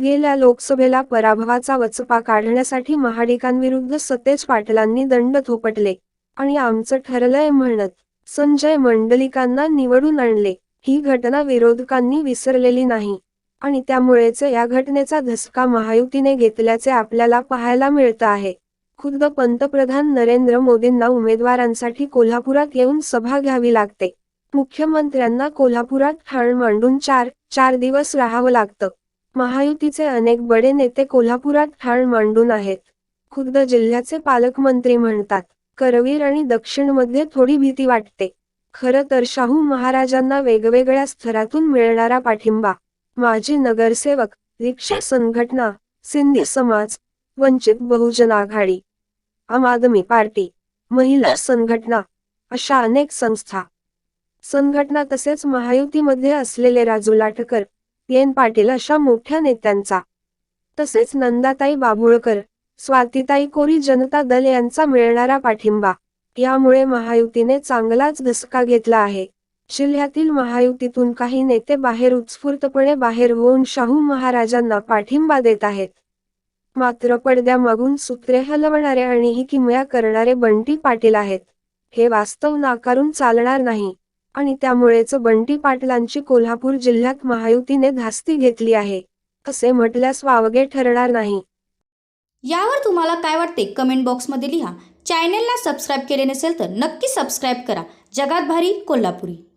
गेल्या लोकसभेला पराभवाचा वचपा काढण्यासाठी महाडिकांविरुद्ध सतेज पाटलांनी दंड थोपटले आणि आमचं ठरलंय म्हणत संजय मंडलिकांना निवडून आणले. ही घटना विरोधकांनी विसरलेली नाही आणि त्यामुळेच या घटनेचा धसका महायुतीने घेतल्याचे आपल्याला पाहायला मिळतं आहे. खुद्द पंतप्रधान नरेंद्र मोदींना उमेदवारांसाठी कोल्हापुरात येऊन सभा घ्यावी लागते. मुख्यमंत्र्यांना कोल्हापुरात ठाण मांडून चार चार दिवस राहावं लागतं. महायुतीचे अनेक बडे नेते कोल्हापुरात ठाण मांडून आहेत. खुद्द जिल्ह्याचे पालकमंत्री म्हणतात करवीर आणि दक्षिणमध्ये थोडी भीती वाटते. खरं तर शाहू महाराजांना वेगवेगळ्या स्तरातून मिळणारा पाठिंबा. माजी नगरसेवक रिक्षा संघटना सिंधी समाज वंचित बहुजन आघाडी आम आदमी पार्टी महिला संघटना अशा अनेक संस्था. संघटना तसेच महायुतीमध्ये असलेले राजू लाटकर एन पाटील अशा मोठ्या नेत्यांचा. तसेच नंदाताई बाभुळकर स्वातीताई कोरी जनता दल यांचा मिळणारा पाठिंबा. यामुळे महायुतीने चांगलाच धसका घेतला आहे. जिल्ह्यातील महायुतीतून काही नेते बाहेर उत्स्फूर्तपणे बाहेर होऊन शाहू महाराजांना पाठिंबा देत आहेत. मात्र पडद्यामागून सूत्रे हलवणारे आणि ही किमया करणारे बंटी पाटील आहेत. हे वास्तव नाकारून चालणार नाही. आणि त्यामुळेच बंटी पाटलांची कोल्हापूर जिल्ह्यात महायुतीने धास्ती घेतली आहे असे म्हटल्यास वावगे ठरणार नाही. यावर तुम्हाला काय वाटते कमेंट बॉक्समध्ये लिहा. चॅनेलला सबस्क्राईब केले नसेल तर नक्की सबस्क्राईब करा. जगात भारी कोल्हापुरी.